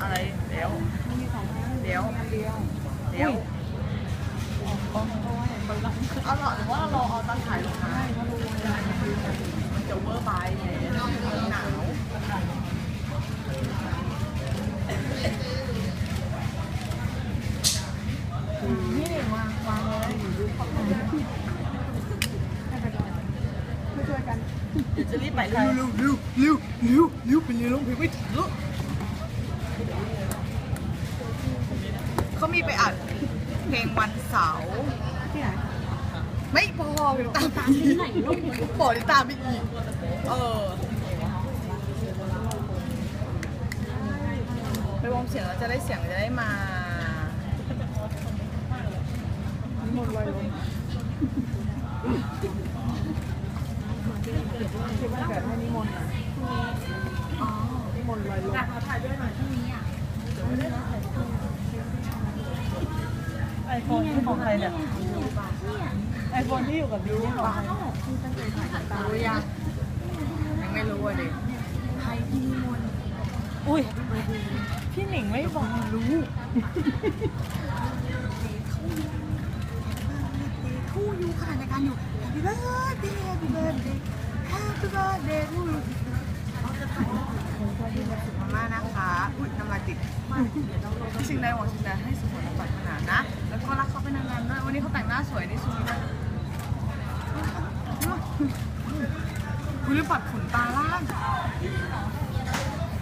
อะไรเดี๋ยวเดี๋ยวเดียวเดี๋ยวอ้ยไปรับเอาหรอหรือว่าเราเอาตอนถ่ายลงมา ให้เขาดูได้ มันจะเวอร์ไปเนี่ยหนาว นี่วางวางเลยให้ไปก่อนช่วยๆ กันเดี๋ยวจะรีบไปเร็วเร็วเร็วเร็วเร็วเร็วไปเรียนร้องเพลงไม่ถึงแล้วเขามีไปอัดเพลงวันเสาร์ที่ไหนไม่พอไปตามไปอีกบอกได้ตามไปอีกเออไปวอร์มเสียงแล้วจะได้เสียงจะได้มานิมนต์ลอยลง คิดว่าแบบให้นิมนต์อะอ๋อนิมนต์ลอยลงถ่ายด้วยหน่อยที่นี้อะไอโฟนที่ของใครเนี่ยไอโฟนที่อยู่กับบิวนี่ของใครรู้ยังยังไม่รู้อะเด็กใครพี่นิมนต์อุ้ยพี่หนิงไม่บอกรู้คู่อยู่ขนาดในการอยู่ Happy birthday Happy birthday Happy birthday to you ขอบคุณมากนะคะ อุ้ยน้ำลายติดสิ่งใดหวังสิ่งใดให้สมบูรณ์ปรารถนานะ แล้วก็รักเขาเป็นนานๆด้วย วันนี้เขาแต่งหน้าสวยนี่สุดเลยคุณรีบปัดขนตาล่าง